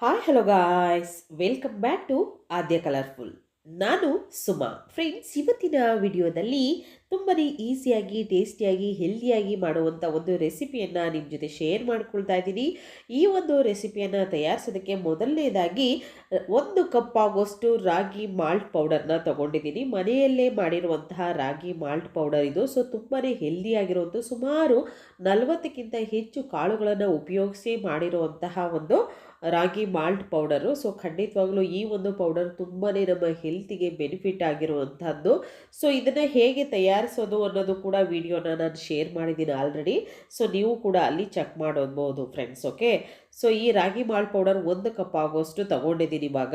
Hi hello guys welcome back to Aadya colourful ನಾನು Suma. Friends ಇವತ್ತಿನ ವಿಡಿಯೋದಲ್ಲಿ ತುಂಬಾ ಈಸಿಯಾಗಿ, ಟೇಸ್ಟಿಯಾಗಿ, ಹೆಲ್ದಿಯಾಗಿ ಮಾಡುವಂಥ ಒಂದು ರೆಸಿಪಿಯನ್ನು ನಿಮ್ಮ ಜೊತೆ ಶೇರ್ ಮಾಡ್ಕೊಳ್ತಾ ಇದ್ದೀನಿ. ಈ ಒಂದು ರೆಸಿಪಿಯನ್ನು ತಯಾರಿಸೋದಕ್ಕೆ ಮೊದಲನೇದಾಗಿ ಒಂದು ಕಪ್ ಆಗೋಷ್ಟು ರಾಗಿ ಮಾಲ್ಟ್ ಪೌಡರ್ನ ತಗೊಂಡಿದ್ದೀನಿ. ಮನೆಯಲ್ಲೇ ಮಾಡಿರುವಂತಹ ರಾಗಿ ಮಾಲ್ಟ್ ಪೌಡರ್ ಇದು. ಸೊ ತುಂಬಾ ಹೆಲ್ದಿಯಾಗಿರುವಂಥ, ಸುಮಾರು ನಲವತ್ತಕ್ಕಿಂತ ಹೆಚ್ಚು ಕಾಳುಗಳನ್ನು ಉಪಯೋಗಿಸಿ ಮಾಡಿರುವಂತಹ ಒಂದು ರಾಗಿ ಮಾಲ್ಟ್ ಪೌಡರು. ಸೊ, ಖಂಡಿತವಾಗ್ಲೂ ಈ ಒಂದು ಪೌಡರ್ ತುಂಬಾ ನಮ್ಮ ಹೆಲ್ತಿಗೆ ಬೆನಿಫಿಟ್ ಆಗಿರುವಂಥದ್ದು. ಸೊ, ಇದನ್ನು ಹೇಗೆ ತಯಾರಿಸೋದು ಅನ್ನೋದು ಕೂಡ ವಿಡಿಯೋನ ನಾನು ಶೇರ್ ಮಾಡಿದ್ದೀನಿ ಆಲ್ರೆಡಿ. ಸೊ, ನೀವು ಕೂಡ ಅಲ್ಲಿ ಚೆಕ್ ಮಾಡೋದ್ಬೋದು ಫ್ರೆಂಡ್ಸ್, ಓಕೆ? ಸೊ, ಈ ರಾಗಿ ಮಾಲ್ಟ್ ಪೌಡರ್ ಒಂದು ಕಪ್ ಆಗೋಷ್ಟು ತಗೊಂಡಿದ್ದೀನಿ ಇವಾಗ.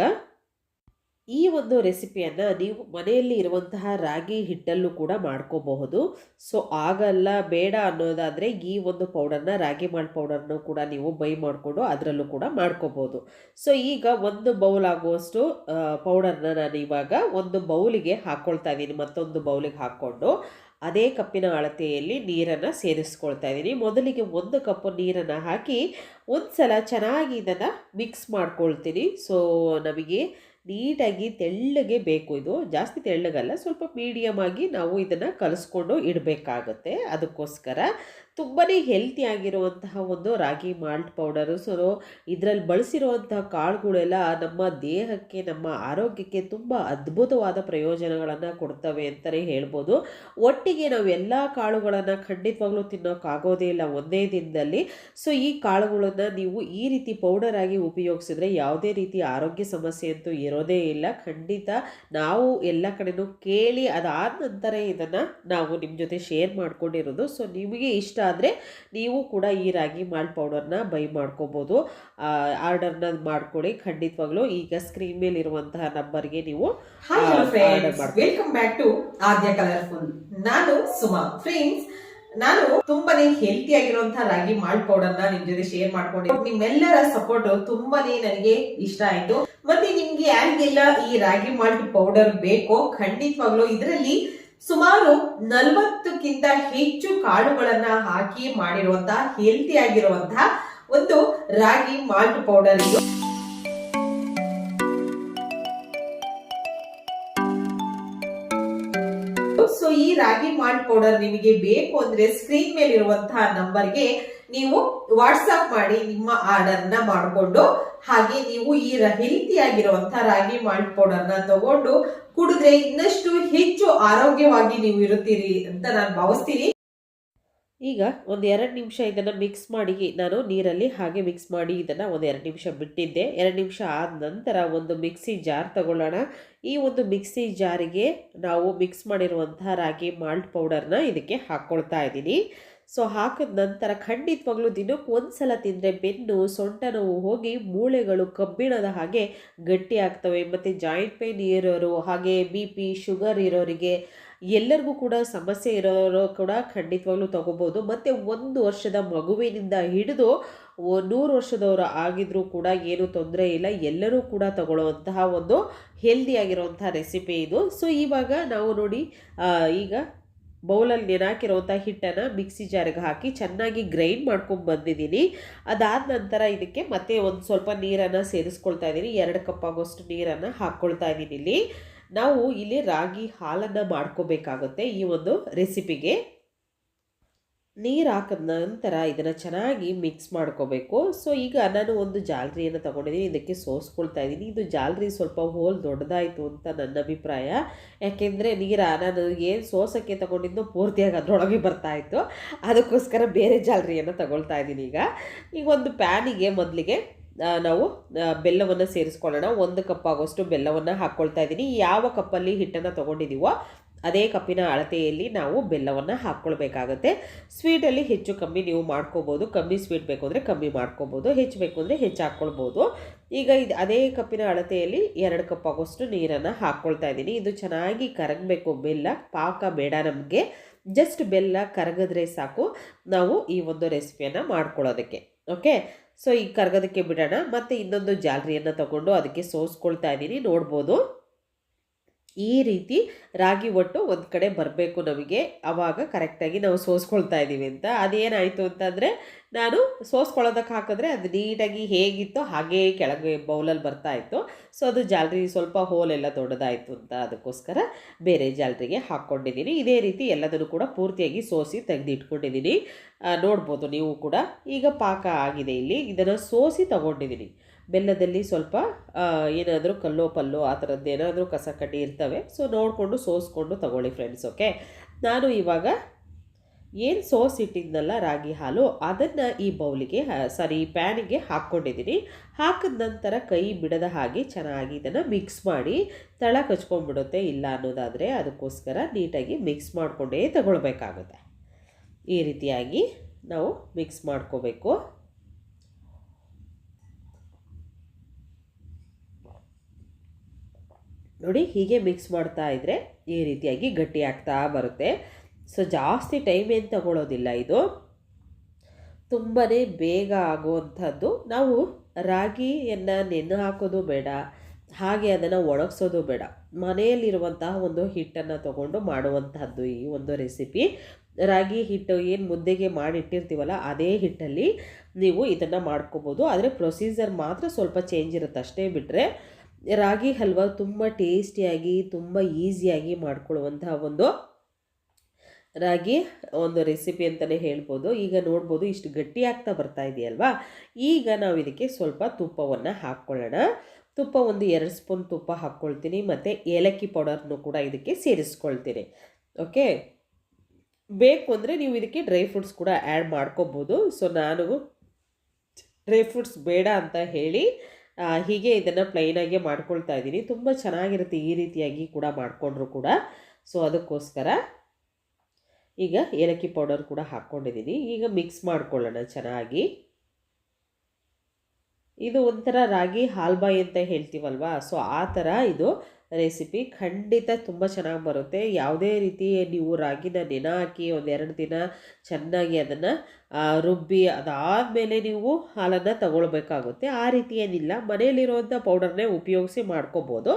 ಈ ಒಂದು ರೆಸಿಪಿಯನ್ನು ನೀವು ಮನೆಯಲ್ಲಿ ಇರುವಂತಹ ರಾಗಿ ಹಿಟ್ಟಲ್ಲೂ ಕೂಡ ಮಾಡ್ಕೋಬಹುದು. ಸೊ, ಆಗಲ್ಲ, ಬೇಡ ಅನ್ನೋದಾದರೆ ಈ ಒಂದು ಪೌಡರ್ನ, ರಾಗಿ ಮಾಲ್ಟ್ ಪೌಡರ್ನ ಕೂಡ ನೀವು ಬೈ ಮಾಡಿಕೊಂಡು ಅದರಲ್ಲೂ ಕೂಡ ಮಾಡ್ಕೋಬೋದು ಸೊ, ಈಗ ಒಂದು ಬೌಲ್ ಆಗುವಷ್ಟು ಪೌಡರ್ನ ನಾನು ಇವಾಗ ಒಂದು ಬೌಲಿಗೆ ಹಾಕ್ಕೊಳ್ತಾ ಇದ್ದೀನಿ. ಮತ್ತೊಂದು ಬೌಲಿಗೆ ಹಾಕ್ಕೊಂಡು ಅದೇ ಕಪ್ಪಿನ ಅಳತೆಯಲ್ಲಿ ನೀರನ್ನು ಸೇರಿಸ್ಕೊಳ್ತಾ ಇದ್ದೀನಿ. ಮೊದಲಿಗೆ ಒಂದು ಕಪ್ಪು ನೀರನ್ನು ಹಾಕಿ ಒಂದು ಸಲ ಚೆನ್ನಾಗಿ ಇದನ್ನು ಮಿಕ್ಸ್ ಮಾಡ್ಕೊಳ್ತೀನಿ. ಸೊ, ನಮಗೆ ನೀಟಾಗಿ ತೆಳ್ಳಗೆ ಬೇಕು ಇದು. ಜಾಸ್ತಿ ತೆಳ್ಳಗಲ್ಲ, ಸ್ವಲ್ಪ ಮೀಡಿಯಮ್ ಆಗಿ ನಾವು ಇದನ್ನು ಕಲಿಸ್ಕೊಂಡು ಇಡಬೇಕಾಗುತ್ತೆ. ಅದಕ್ಕೋಸ್ಕರ ತುಂಬಾ ಹೆಲ್ತಿ ಆಗಿರುವಂತಹ ಒಂದು ರಾಗಿ ಮಾಲ್ಟ್ ಪೌಡರು ಸೊ ಇದರಲ್ಲಿ ಬಳಸಿರುವಂತಹ ಕಾಳುಗಳೆಲ್ಲ ನಮ್ಮ ದೇಹಕ್ಕೆ, ನಮ್ಮ ಆರೋಗ್ಯಕ್ಕೆ ತುಂಬ ಅದ್ಭುತವಾದ ಪ್ರಯೋಜನಗಳನ್ನು ಕೊಡ್ತವೆ ಅಂತಲೇ ಹೇಳ್ಬೋದು. ಒಟ್ಟಿಗೆ ನಾವು ಎಲ್ಲ ಕಾಳುಗಳನ್ನು ಖಂಡಿತವಾಗ್ಲೂ ತಿನ್ನೋಕ್ಕಾಗೋದೇ ಇಲ್ಲ ಒಂದೇ ದಿನದಲ್ಲಿ. ಸೊ ಈ ಕಾಳುಗಳನ್ನು ನೀವು ಈ ರೀತಿ ಪೌಡರ್ ಆಗಿ ಉಪಯೋಗಿಸಿದ್ರೆ ಯಾವುದೇ ರೀತಿ ಆರೋಗ್ಯ ಸಮಸ್ಯೆ ಅಂತೂ ಇರೋದೇ ಇಲ್ಲ. ಖಂಡಿತ ನಾವು ಎಲ್ಲ ಕಡೆನೂ ಕೇಳಿ ಅದಾದ ನಂತರ ಇದನ್ನು ನಾವು ನಿಮ್ಮ ಜೊತೆ ಶೇರ್ ಮಾಡ್ಕೊಂಡಿರೋದು. ಸೊ ನಿಮಗೆ ಇಷ್ಟ ಆದರೆ ನೀವು ಕೂಡ ಈ ರಾಗಿ ಮಾಲ್ಟ್ ಪೌಡರ್ನ ಬೈ ಮಾಡ್ಕೋಬೋದು. ಆರ್ಡರ್ನ ಮಾಡ್ಕೊಳ್ಳಿ ಖಂಡಿತವಾಗ್ಲೂ ಈಗ ಸ್ಕ್ರೀನ್ ಮೇಲೆ ಇರುವಂತಹ ನಂಬರ್ಗೆ ನೀವು welcome back to Aadya colourful ನಾನು ಸುಮಾ. ಫ್ರೆಂಡ್ಸ್ ನಾನು ತುಂಬಾನೇ ಹೆಲ್ತಿ ಆಗಿರುವಂತಹ ರಾಗಿ ಮಾಲ್ಟ್ ಪೌಡರ್ನ ನಿಮ್ ಜೊತೆ ಶೇರ್ ಮಾಡ್ಕೊಂಡಿದ್ದೆ ನಿಮ್ಮೆಲ್ಲರ ಸಪೋರ್ಟ್ ತುಂಬಾನೇ ನನಗೆ ಇಷ್ಟ ಆಯ್ತು. ಮತ್ತೆ ನಿಮ್ಗೆ ಯಾರಿಗೆಲ್ಲ ಈ ರಾಗಿ ಮಾಲ್ಟ್ ಪೌಡರ್ ಬೇಕೋ ಖಂಡಿತವಾಗ್ಲೂ ಇದರಲ್ಲಿ ಸುಮಾರು ನಲ್ವತ್ತಕ್ಕಿಂತ ಹೆಚ್ಚು ಕಾಳುಗಳನ್ನ ಹಾಕಿ ಮಾಡಿರುವಂತಹ ಹೆಲ್ತಿ ಆಗಿರುವಂತಹ ಒಂದು ರಾಗಿ ಮಾಲ್ಟ್ ಪೌಡರ್ ಇದು. ಸೊ ಈ ರಾಗಿ ಮಾಲ್ಟ್ ಪೌಡರ್ ನಿಮಗೆ ಬೇಕು ಅಂದ್ರೆ ಸ್ಕ್ರೀನ್ ಮೇಲೆ ಇರುವಂತಹ ನಂಬರ್ಗೆ ನೀವು ವಾಟ್ಸ್ಆಪ್ ಮಾಡಿ ನಿಮ್ಮ ಆರ್ಡರ್ನ ಮಾಡಿಕೊಂಡು, ಹಾಗೆ ನೀವು ಈ ಹೆಲ್ತಿ ಆಗಿರುವಂತಹ ರಾಗಿ ಮಾಲ್ಟ್ ಪೌಡರ್ನ ತಗೊಂಡು ಕುಡಿದ್ರೆ ಇನ್ನಷ್ಟು ಹೆಚ್ಚು ಆರೋಗ್ಯವಾಗಿ ನೀವು ಇರುತ್ತೀರಿ ಅಂತ ನಾನು ಭಾವಿಸ್ತೀನಿ. ಈಗ ಒಂದು ಎರಡು ನಿಮಿಷ ಇದನ್ನು ಮಿಕ್ಸ್ ಮಾಡಿ ನಾನು ನೀರಲ್ಲಿ ಹಾಗೆ ಮಿಕ್ಸ್ ಮಾಡಿ ಇದನ್ನು ಒಂದು ಎರಡು ನಿಮಿಷ ಬಿಟ್ಟಿದ್ದೆ. ಎರಡು ನಿಮಿಷ ಆದ ನಂತರ ಒಂದು ಮಿಕ್ಸಿ ಜಾರ್ ತಗೊಳ್ಳೋಣ. ಈ ಒಂದು ಮಿಕ್ಸಿ ಜಾರಿಗೆ ನಾವು ಮಿಕ್ಸ್ ಮಾಡಿರುವಂಥ ರಾಗಿ ಮಾಲ್ಟ್ ಪೌಡರ್ನ ಇದಕ್ಕೆ ಹಾಕ್ಕೊಳ್ತಾ ಇದ್ದೀನಿ. ಸೊ ಹಾಕಿದ ನಂತರ ಖಂಡಿತವಾಗ್ಲೂ ದಿನಕ್ಕೆ ಒಂದು ಸಲ ತಿಂದರೆ ಬೆನ್ನು, ಸೊಂಟ ನೋವು ಹೋಗಿ ಮೂಳೆಗಳು ಕಬ್ಬಿಣದ ಹಾಗೆ ಗಟ್ಟಿ ಆಗ್ತವೆ. ಮತ್ತು ಜಾಯಿಂಟ್ ಪೇನ್ ಇರೋರು, ಹಾಗೆ ಬಿ ಪಿ ಶುಗರ್ ಇರೋರಿಗೆ ಎಲ್ಲರಿಗೂ ಕೂಡ ಸಮಸ್ಯೆ ಇರೋರು ಕೂಡ ಖಂಡಿತವಾಗ್ಲೂ ತಗೋಬೋದು. ಮತ್ತು ಒಂದು ವರ್ಷದ ಮಗುವಿನಿಂದ ಹಿಡಿದು ನೂರು ವರ್ಷದವರು ಆಗಿದ್ರೂ ಕೂಡ ಏನು ತೊಂದರೆ ಇಲ್ಲ. ಎಲ್ಲರೂ ಕೂಡ ತಗೊಳ್ಳುವಂತಹ ಒಂದು ಹೆಲ್ದಿ ಆಗಿರುವಂತಹ ರೆಸಿಪಿ ಇದು. ಸೊ ಇವಾಗ ನಾವು ನೋಡಿ ಈಗ ಬೌಲಲ್ಲಿ ನೆನಾಕಿರುವಂಥ ಹಿಟ್ಟನ್ನು ಮಿಕ್ಸಿ ಜಾರಿಗೆ ಹಾಕಿ ಚೆನ್ನಾಗಿ ಗ್ರೈಂಡ್ ಮಾಡ್ಕೊಂಡು ಬಂದಿದ್ದೀನಿ. ಅದಾದ ನಂತರ ಇದಕ್ಕೆ ಮತ್ತೆ ಒಂದು ಸ್ವಲ್ಪ ನೀರನ್ನು ಸೇರಿಸ್ಕೊಳ್ತಾ ಇದ್ದೀನಿ. ಎರಡು ಕಪ್ ಆಗೋಷ್ಟು ನೀರನ್ನು ಹಾಕ್ಕೊಳ್ತಾ ಇದ್ದೀನಿ ಇಲ್ಲಿ. ನಾವು ಇಲ್ಲಿ ರಾಗಿ ಹಾಲನ್ನು ಮಾಡ್ಕೋಬೇಕಾಗುತ್ತೆ ಈ ಒಂದು ರೆಸಿಪಿಗೆ. ನೀರು ಹಾಕಿದ ನಂತರ ಇದನ್ನು ಚೆನ್ನಾಗಿ ಮಿಕ್ಸ್ ಮಾಡ್ಕೋಬೇಕು. ಸೊ ಈಗ ನಾನು ಒಂದು ಜಾಲರಿಯನ್ನು ತಗೊಂಡಿದ್ದೀನಿ ಇದಕ್ಕೆ ಸೋಸ್ಕೊಳ್ತಾ ಇದ್ದೀನಿ ಇದು ಜಾಲರಿ ಸ್ವಲ್ಪ ಹೋಲ್ ದೊಡ್ಡದಾಯಿತು ಅಂತ ನನ್ನ ಅಭಿಪ್ರಾಯ. ಯಾಕೆಂದರೆ ನೀರ ನಾನು ಏನು ಸೋಸೋಕ್ಕೆ ತೊಗೊಂಡಿದ್ದು ಪೂರ್ತಿಯಾಗಿ ಅದರೊಳಗೆ ಬರ್ತಾ ಇತ್ತು. ಅದಕ್ಕೋಸ್ಕರ ಬೇರೆ ಜಾಲರಿಯನ್ನು ತಗೊಳ್ತಾ ಇದ್ದೀನಿ ಈಗ. ಈಗ ಒಂದು ಪ್ಯಾನಿಗೆ ಮೊದಲಿಗೆ ನಾವು ಬೆಲ್ಲವನ್ನು ಸೇರಿಸ್ಕೊಳ್ಳೋಣ. ಒಂದು ಕಪ್ ಆಗೋಷ್ಟು ಬೆಲ್ಲವನ್ನು ಹಾಕ್ಕೊಳ್ತಾ ಇದ್ದೀನಿ. ಯಾವ ಕಪ್ಪಲ್ಲಿ ಹಿಟ್ಟನ್ನು ತೊಗೊಂಡಿದ್ದೀವೋ ಅದೇ ಕಪ್ಪಿನ ಅಳತೆಯಲ್ಲಿ ನಾವು ಬೆಲ್ಲವನ್ನು ಹಾಕ್ಕೊಳ್ಬೇಕಾಗತ್ತೆ. ಸ್ವೀಟಲ್ಲಿ ಹೆಚ್ಚು ಕಮ್ಮಿ ನೀವು ಮಾಡ್ಕೋಬೋದು. ಕಮ್ಮಿ ಸ್ವೀಟ್ ಬೇಕು ಅಂದರೆ ಕಮ್ಮಿ ಮಾಡ್ಕೋಬೋದು. ಹೆಚ್ಚು ಬೇಕು ಅಂದರೆ ಹೆಚ್ಚು ಹಾಕ್ಕೊಳ್ಬೋದು. ಈಗ ಇದು ಅದೇ ಕಪ್ಪಿನ ಅಳತೆಯಲ್ಲಿ ಎರಡು ಕಪ್ ಆಗೋಷ್ಟು ನೀರನ್ನು ಹಾಕ್ಕೊಳ್ತಾ ಇದ್ದೀನಿ. ಇದು ಚೆನ್ನಾಗಿ ಕರಗಬೇಕು. ಬೆಲ್ಲ ಪಾಕ ಬೇಡ ನಮಗೆ. ಜಸ್ಟ್ ಬೆಲ್ಲ ಕರಗಿದ್ರೆ ಸಾಕು. ನಾವು ಈ ಒಂದು ರೆಸಿಪಿಯನ್ನು ಮಾಡ್ಕೊಳ್ಳೋದಕ್ಕೆ. ಓಕೆ ಸೊ ಈಗ ಕರಗೋದಕ್ಕೆ ಬಿಡೋಣ. ಮತ್ತು ಇನ್ನೊಂದು ಜಾಲರಿಯನ್ನು ತಗೊಂಡು ಅದಕ್ಕೆ ಸೋಸ್ಕೊಳ್ತಾ ಇದ್ದೀನಿ. ನೋಡ್ಬೋದು. ಈ ರೀತಿ ರಾಗಿ ಒಟ್ಟು ಒಂದು ಕಡೆ ಬರಬೇಕು ನಮಗೆ. ಆವಾಗ ಕರೆಕ್ಟಾಗಿ ನಾವು ಸೋಸ್ಕೊಳ್ತಾ ಇದ್ದೀವಿ ಅಂತ. ಅದೇನಾಯಿತು ಅಂತಂದರೆ ನಾನು ಸೋಸ್ಕೊಳ್ಳೋದಕ್ಕೆ ಹಾಕಿದ್ರೆ ಅದು ನೀಟಾಗಿ ಹೇಗಿತ್ತೋ ಹಾಗೇ ಕೆಳಗೆ ಬೌಲಲ್ಲಿ ಬರ್ತಾ ಇತ್ತು. ಸೊ ಅದು ಜಾಲರಿ ಸ್ವಲ್ಪ ಹೋಲೆಲ್ಲ ದೊಡ್ಡದಾಯಿತು ಅಂತ ಅದಕ್ಕೋಸ್ಕರ ಬೇರೆ ಜಾಲರಿಗೆ ಹಾಕ್ಕೊಂಡಿದ್ದೀನಿ. ಇದೇ ರೀತಿ ಎಲ್ಲದನ್ನು ಕೂಡ ಪೂರ್ತಿಯಾಗಿ ಸೋಸಿ ತೆಗೆದಿಟ್ಕೊಂಡಿದ್ದೀನಿ. ನೋಡ್ಬೋದು ನೀವು ಕೂಡ. ಈಗ ಪಾಕ ಆಗಿದೆ ಇಲ್ಲಿ. ಇದನ್ನು ಸೋಸಿ ತಗೊಂಡಿದ್ದೀನಿ. ಬೆಲ್ಲದಲ್ಲಿ ಸ್ವಲ್ಪ ಏನಾದರೂ ಕಲ್ಲೋ ಪಲ್ಲೋ ಆ ಥರದ್ದು ಏನಾದರೂ ಕಸ ಕಡ್ಡಿ ಇರ್ತವೆ. ಸೊ ನೋಡಿಕೊಂಡು ಸೋಸ್ಕೊಂಡು ತಗೊಳ್ಳಿ ಫ್ರೆಂಡ್ಸ್ ಓಕೆ ನಾನು ಇವಾಗ ಏನು ಸೋಸ್ ಇಟ್ಟಿದ್ನಲ್ಲ ರಾಗಿ ಹಾಲು, ಅದನ್ನು ಈ ಬೌಲಿಗೆ ಸಾರಿ ಪ್ಯಾನಿಗೆ ಹಾಕ್ಕೊಂಡಿದ್ದೀನಿ. ಹಾಕಿದ ನಂತರ ಕೈ ಬಿಡದ ಹಾಗೆ ಚೆನ್ನಾಗಿ ಇದನ್ನು ಮಿಕ್ಸ್ ಮಾಡಿ, ತಳ ಕಚ್ಕೊಂಡ್ಬಿಡುತ್ತೆ ಇಲ್ಲ ಅನ್ನೋದಾದರೆ ಅದಕ್ಕೋಸ್ಕರ ನೀಟಾಗಿ ಮಿಕ್ಸ್ ಮಾಡಿಕೊಂಡೇ ತಗೊಳ್ಬೇಕಾಗುತ್ತೆ. ಈ ರೀತಿಯಾಗಿ ನಾವು ಮಿಕ್ಸ್ ಮಾಡ್ಕೋಬೇಕು. ನೋಡಿ ಹೀಗೆ ಮಿಕ್ಸ್ ಮಾಡ್ತಾ ಇದ್ದರೆ ಈ ರೀತಿಯಾಗಿ ಗಟ್ಟಿ ಆಗ್ತಾ ಬರುತ್ತೆ. ಸೊ ಜಾಸ್ತಿ ಟೈಮ್ ಏನು ತಗೊಳ್ಳೋದಿಲ್ಲ ಇದು. ತುಂಬಾ ಬೇಗ ಆಗುವಂಥದ್ದು. ನಾವು ರಾಗಿಯನ್ನು ನೆನೆ ಹಾಕೋದು ಬೇಡ, ಹಾಗೆ ಅದನ್ನು ಒಣಗಿಸೋದು ಬೇಡ. ಮನೆಯಲ್ಲಿರುವಂತಹ ಒಂದು ಹಿಟ್ಟನ್ನು ತಗೊಂಡು ಮಾಡುವಂಥದ್ದು ಈ ಒಂದು ರೆಸಿಪಿ ರಾಗಿ ಹಿಟ್ಟು ಏನು ಮುದ್ದೆಗೆ ಮಾಡಿಟ್ಟಿರ್ತೀವಲ್ಲ, ಅದೇ ಹಿಟ್ಟಲ್ಲಿ ನೀವು ಇದನ್ನು ಮಾಡ್ಕೋಬೋದು. ಆದರೆ ಪ್ರೊಸೀಜರ್ ಮಾತ್ರ ಸ್ವಲ್ಪ ಚೇಂಜ್ ಇರುತ್ತೆ ಅಷ್ಟೇ ಬಿಟ್ಟರೆ ರಾಗಿ ಹಲ್ವ ತುಂಬ ಟೇಸ್ಟಿಯಾಗಿ, ತುಂಬ ಈಸಿಯಾಗಿ ಮಾಡ್ಕೊಳ್ಳುವಂತಹ ಒಂದು ರಾಗಿ ಒಂದು ರೆಸಿಪಿ ಅಂತಲೇ ಹೇಳ್ಬೋದು. ಈಗ ನೋಡ್ಬೋದು ಇಷ್ಟು ಗಟ್ಟಿ ಆಗ್ತಾ ಬರ್ತಾ ಇದೆಯಲ್ವಾ? ಈಗ ನಾವು ಇದಕ್ಕೆ ಸ್ವಲ್ಪ ತುಪ್ಪವನ್ನು ಹಾಕ್ಕೊಳ್ಳೋಣ. ತುಪ್ಪ ಒಂದು ಎರಡು ಸ್ಪೂನ್ ತುಪ್ಪ ಹಾಕ್ಕೊಳ್ತೀನಿ, ಮತ್ತು ಏಲಕ್ಕಿ ಪೌಡರ್ನು ಕೂಡ ಇದಕ್ಕೆ ಸೇರಿಸ್ಕೊಳ್ತೀನಿ. ಓಕೆ? ಬೇಕು ಅಂದರೆ ನೀವು ಇದಕ್ಕೆ ಡ್ರೈ ಫ್ರೂಟ್ಸ್ ಕೂಡ ಆ್ಯಡ್ ಮಾಡ್ಕೋಬೋದು. ಸೊ, ನಾನು ಡ್ರೈ ಫ್ರೂಟ್ಸ್ ಬೇಡ ಅಂತ ಹೇಳಿ ಹೀಗೆ ಇದನ್ನು ಪ್ಲೈನಾಗೆ ಮಾಡ್ಕೊಳ್ತಾ ಇದ್ದೀನಿ. ತುಂಬ ಚೆನ್ನಾಗಿರುತ್ತೆ ಈ ರೀತಿಯಾಗಿ ಕೂಡ ಮಾಡಿಕೊಂಡ್ರು ಕೂಡ. ಸೊ ಅದಕ್ಕೋಸ್ಕರ ಈಗ ಏಲಕ್ಕಿ ಪೌಡರ್ ಕೂಡ ಹಾಕ್ಕೊಂಡಿದ್ದೀನಿ. ಈಗ ಮಿಕ್ಸ್ ಮಾಡ್ಕೊಳ್ಳೋಣ ಚೆನ್ನಾಗಿ. ಇದು ಒಂಥರ ರಾಗಿ ಹಾಲ್ಬಾಯಿ ಅಂತ ಹೇಳ್ತೀವಲ್ವಾ? ಸೊ ಆ ಥರ ಇದು ರೆಸಿಪಿ ಖಂಡಿತ ತುಂಬ ಚೆನ್ನಾಗಿ ಬರುತ್ತೆ. ಯಾವುದೇ ರೀತಿ ನೀವು ರಾಗಿನ ನೆನ ಹಾಕಿ ಒಂದೆರಡು ದಿನ ಚೆನ್ನಾಗಿ ಅದನ್ನು ರುಬ್ಬಿ ಅದಾದಮೇಲೆ ನೀವು ಹಾಲನ್ನು ತಗೊಳ್ಬೇಕಾಗುತ್ತೆ. ಆ ರೀತಿ ಏನಿಲ್ಲ. ಮನೆಯಲ್ಲಿರುವಂಥ ಪೌಡರ್ನೇ ಉಪಯೋಗಿಸಿ ಮಾಡ್ಕೋಬೋದು.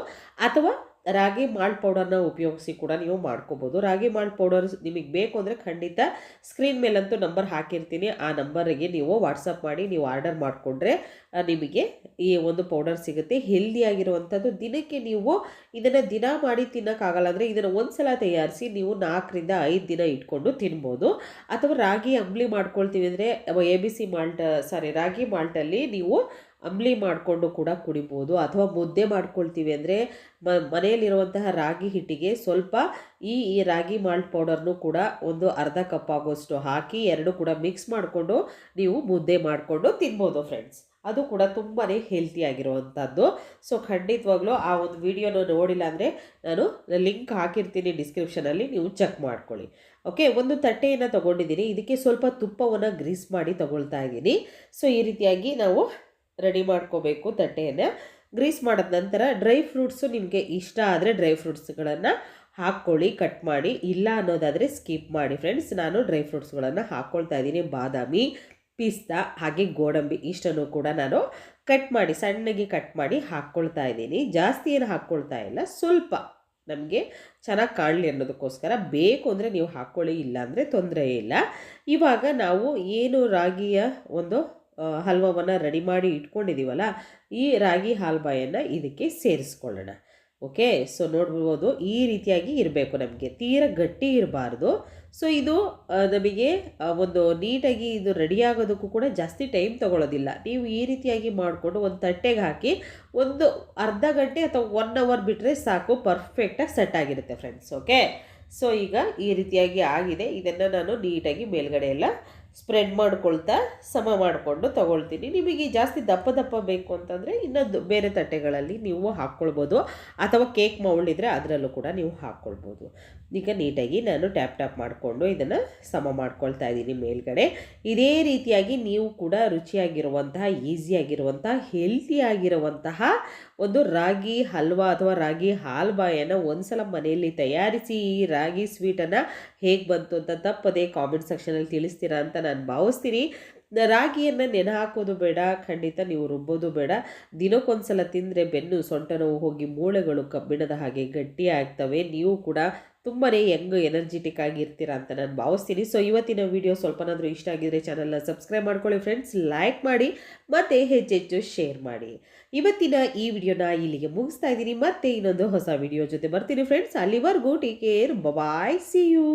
ಅಥವಾ ರಾಗಿ ಮಾಲ್ಟ್ ಪೌಡರ್ನ ಉಪಯೋಗಿಸಿ ಕೂಡ ನೀವು ಮಾಡ್ಕೋಬೋದು. ರಾಗಿ ಮಾಲ್ಟ್ ಪೌಡರ್ ನಿಮಗೆ ಬೇಕು ಅಂದರೆ ಖಂಡಿತ ಸ್ಕ್ರೀನ್ ಮೇಲಂತೂ ನಂಬರ್ ಹಾಕಿರ್ತೀನಿ. ಆ ನಂಬರಿಗೆ ನೀವು ವಾಟ್ಸಪ್ ಮಾಡಿ ನೀವು ಆರ್ಡರ್ ಮಾಡಿಕೊಂಡ್ರೆ ನಿಮಗೆ ಈ ಒಂದು ಪೌಡರ್ ಸಿಗುತ್ತೆ. ಹೆಲ್ದಿಯಾಗಿರುವಂಥದ್ದು ದಿನಕ್ಕೆ ನೀವು ಇದನ್ನು ದಿನ ಮಾಡಿ ತಿನ್ನೋಕ್ಕಾಗಲ್ಲ ಅಂದರೆ ಇದನ್ನು ಒಂದು ಸಲ ತಯಾರಿಸಿ ನೀವು ನಾಲ್ಕರಿಂದ ಐದು ದಿನ ಇಟ್ಕೊಂಡು ತಿನ್ಬೋದು. ಅಥವಾ ರಾಗಿ ಅಂಬ್ಲಿ ಮಾಡ್ಕೊಳ್ತೀವಿ ಅಂದರೆ A B C malt, sorry, ragi ಮಾಲ್ಟಲ್ಲಿ ನೀವು ಅಂಬ್ಲಿ ಮಾಡಿಕೊಂಡು ಕೂಡ ಕುಡಿಬೋದು ಅಥವಾ ಮುದ್ದೆ ಮಾಡ್ಕೊಳ್ತೀವಿ ಅಂದರೆ ಮ, ಮನೆಯಲ್ಲಿರುವಂತಹ ರಾಗಿ ಹಿಟ್ಟಿಗೆ ಸ್ವಲ್ಪ ಈ ಈ ರಾಗಿ ಮಾಲ್ಟ್ ಪೌಡರ್ನು ಕೂಡ ಒಂದು ಅರ್ಧ ಕಪ್ ಆಗೋಷ್ಟು ಹಾಕಿ ಎರಡು ಕೂಡ ಮಿಕ್ಸ್ ಮಾಡಿಕೊಂಡು ನೀವು ಮುದ್ದೆ ಮಾಡಿಕೊಂಡು ತಿನ್ಬೋದು ಫ್ರೆಂಡ್ಸ್ ಅದು ಕೂಡ ತುಂಬಾ ಹೆಲ್ತಿಯಾಗಿರುವಂಥದ್ದು ಸೊ ಖಂಡಿತವಾಗ್ಲೂ ಆ ಒಂದು ವಿಡಿಯೋನ ನೋಡಿಲ್ಲ ಅಂದರೆ ನಾನು ಲಿಂಕ್ ಹಾಕಿರ್ತೀನಿ ಡಿಸ್ಕ್ರಿಪ್ಷನಲ್ಲಿ ನೀವು ಚೆಕ್ ಮಾಡ್ಕೊಳ್ಳಿ. ಓಕೆ ಒಂದು ತಟ್ಟೆಯನ್ನು ತೊಗೊಂಡಿದ್ದೀನಿ. ಇದಕ್ಕೆ ಸ್ವಲ್ಪ ತುಪ್ಪವನ್ನು ಗ್ರೀಸ್ ಮಾಡಿ ತಗೊಳ್ತಾ ಇದ್ದೀನಿ. ಸೊ ಈ ರೀತಿಯಾಗಿ ನಾವು ರೆಡಿ ಮಾಡ್ಕೋಬೇಕು ತಟ್ಟೆಯನ್ನು. ಗ್ರೀಸ್ ಮಾಡಿದ ನಂತರ ಡ್ರೈ ಫ್ರೂಟ್ಸು ನಿಮಗೆ ಇಷ್ಟ ಆದರೆ ಡ್ರೈ ಫ್ರೂಟ್ಸ್ಗಳನ್ನು ಹಾಕ್ಕೊಳ್ಳಿ, ಕಟ್ ಮಾಡಿ. ಇಲ್ಲ ಅನ್ನೋದಾದರೆ ಸ್ಕಿಪ್ ಮಾಡಿ ಫ್ರೆಂಡ್ಸ್. ನಾನು ಡ್ರೈ ಫ್ರೂಟ್ಸ್ಗಳನ್ನು ಹಾಕ್ಕೊಳ್ತಾ ಇದ್ದೀನಿ. ಬಾದಾಮಿ, ಪಿಸ್ತಾ, ಹಾಗೆ ಗೋಡಂಬಿ ಇಷ್ಟನ್ನು ಕೂಡ ನಾನು ಕಟ್ ಮಾಡಿ, ಸಣ್ಣಗೆ ಕಟ್ ಮಾಡಿ ಹಾಕ್ಕೊಳ್ತಾ ಇದ್ದೀನಿ. ಜಾಸ್ತಿ ಏನು ಹಾಕ್ಕೊಳ್ತಾ ಇಲ್ಲ. ಸ್ವಲ್ಪ ನಮಗೆ ಚೆನ್ನಾಗಿ ಕಾಣಲಿ ಅನ್ನೋದಕ್ಕೋಸ್ಕರ ಬೇಕು ಅಂದರೆ ನೀವು ಹಾಕ್ಕೊಳ್ಳಿ, ಇಲ್ಲ ಅಂದರೆ ತೊಂದರೆ ಇಲ್ಲ. ಇವಾಗ ನಾವು ಏನು ರಾಗಿಯ ಒಂದು ಹಲ್ವವನ್ನು ರೆಡಿ ಮಾಡಿ ಇಟ್ಕೊಂಡಿದ್ದೀವಲ್ಲ ಈ ರಾಗಿ ಹಾಲ್ಬಾಯನ್ನು ಇದಕ್ಕೆ ಸೇರಿಸ್ಕೊಳ್ಳೋಣ. ಓಕೆ ಸೊ ನೋಡ್ಬೋದು ಈ ರೀತಿಯಾಗಿ ಇರಬೇಕು ನಮಗೆ. ತೀರ ಗಟ್ಟಿ ಇರಬಾರ್ದು. ಸೊ ಇದು ನಮಗೆ ಒಂದು ನೀಟಾಗಿ ಇದು ರೆಡಿ ಆಗೋದಕ್ಕೂ ಕೂಡ ಜಾಸ್ತಿ ಟೈಮ್ ತೊಗೊಳ್ಳೋದಿಲ್ಲ ನೀವು ಈ ರೀತಿಯಾಗಿ ಮಾಡಿಕೊಂಡು ಒಂದು ತಟ್ಟೆಗೆ ಹಾಕಿ ಒಂದು ಅರ್ಧ ಗಂಟೆ ಅಥವಾ ಒನ್ ಅವರ್ ಬಿಟ್ಟರೆ ಸಾಕು ಪರ್ಫೆಕ್ಟಾಗಿ ಸೆಟ್ ಆಗಿರುತ್ತೆ ಫ್ರೆಂಡ್ಸ್ ಓಕೆ ಸೊ ಈಗ ಈ ರೀತಿಯಾಗಿ ಆಗಿದೆ. ಇದನ್ನು ನಾನು ನೀಟಾಗಿ ಮೇಲ್ಗಡೆ ಎಲ್ಲ ಸ್ಪ್ರೆಡ್ ಮಾಡ್ಕೊಳ್ತಾ ಸಮ ಮಾಡಿಕೊಂಡು ತೊಗೊಳ್ತೀನಿ. ನಿಮಗೆ ಜಾಸ್ತಿ ದಪ್ಪ ದಪ್ಪ ಬೇಕು ಅಂತಂದರೆ ಇನ್ನೊಂದು ಬೇರೆ ತಟ್ಟೆಗಳಲ್ಲಿ ನೀವು ಹಾಕ್ಕೊಳ್ಬೋದು. ಅಥವಾ ಕೇಕ್ ಮೌಲ್ಡ್ ಇದ್ದರೆ ಅದರಲ್ಲೂ ಕೂಡ ನೀವು ಹಾಕ್ಕೊಳ್ಬೋದು. ಈಗ ನೀಟಾಗಿ ನಾನು ಟ್ಯಾಪ್ ಟ್ಯಾಪ್ ಮಾಡಿಕೊಂಡು ಇದನ್ನು ಸಮ ಮಾಡ್ಕೊಳ್ತಾ ಇದ್ದೀನಿ ಮೇಲ್ಗಡೆ. ಇದೇ ರೀತಿಯಾಗಿ ನೀವು ಕೂಡ ರುಚಿಯಾಗಿರುವಂತಹ, ಈಸಿಯಾಗಿರುವಂತಹ, ಹೆಲ್ತಿಯಾಗಿರುವಂತಹ ಒಂದು ರಾಗಿ ಹಲ್ವಾ ಅಥವಾ ರಾಗಿ ಹಾಲ್ಬಾಯನ್ನು ಒಂದ್ಸಲ ಮನೆಯಲ್ಲಿ ತಯಾರಿಸಿ ಈ ರಾಗಿ ಸ್ವೀಟನ್ನು ಹೇಗೆ ಬಂತು ಅಂತ ತಪ್ಪದೆ ಕಾಮೆಂಟ್ ಸೆಕ್ಷನಲ್ಲಿ ತಿಳಿಸ್ತೀರಾ ಅಂತ ನಾನು ಭಾವಿಸ್ತೀನಿ. ರಾಗಿಯನ್ನು ನೆನೆ ಹಾಕೋದು ಬೇಡ, ಖಂಡಿತ ನೀವು ರುಬ್ಬೋದು ಬೇಡ. ದಿನಕ್ಕೊಂದ್ಸಲ ತಿಂದರೆ ಬೆನ್ನು ಸೊಂಟ ನೋವು ಹೋಗಿ ಮೂಳೆಗಳು ಕಬ್ಬಿಣದ ಹಾಗೆ ಗಟ್ಟಿ ಆಗ್ತವೆ ನೀವು ಕೂಡ ತುಂಬಾ ಯಂಗ್ ಎನರ್ಜಿಟಿಕ್ ಆಗಿರ್ತೀರ ಅಂತ ನಾನು ಭಾವಿಸ್ತೀನಿ. ಸೊ ಇವತ್ತಿನ ವಿಡಿಯೋ ಸ್ವಲ್ಪನಾದರೂ ಇಷ್ಟ ಆಗಿದ್ರೆ ಚಾನಲ್ನ ಸಬ್ಸ್ಕ್ರೈಬ್ ಮಾಡ್ಕೊಳ್ಳಿ ಫ್ರೆಂಡ್ಸ್ ಲೈಕ್ ಮಾಡಿ, ಮತ್ತು ಹೆಚ್ಚೆಚ್ಚು ಶೇರ್ ಮಾಡಿ. ಇವತ್ತಿನ ಈ ವಿಡಿಯೋನ ಇಲ್ಲಿಗೆ ಮುಗಿಸ್ತಾ ಇದ್ದೀನಿ. ಮತ್ತೆ ಇನ್ನೊಂದು ಹೊಸ ವಿಡಿಯೋ ಜೊತೆ ಬರ್ತೀನಿ ಫ್ರೆಂಡ್ಸ್ ಅಲ್ಲಿವರೆಗೂ take care bye see you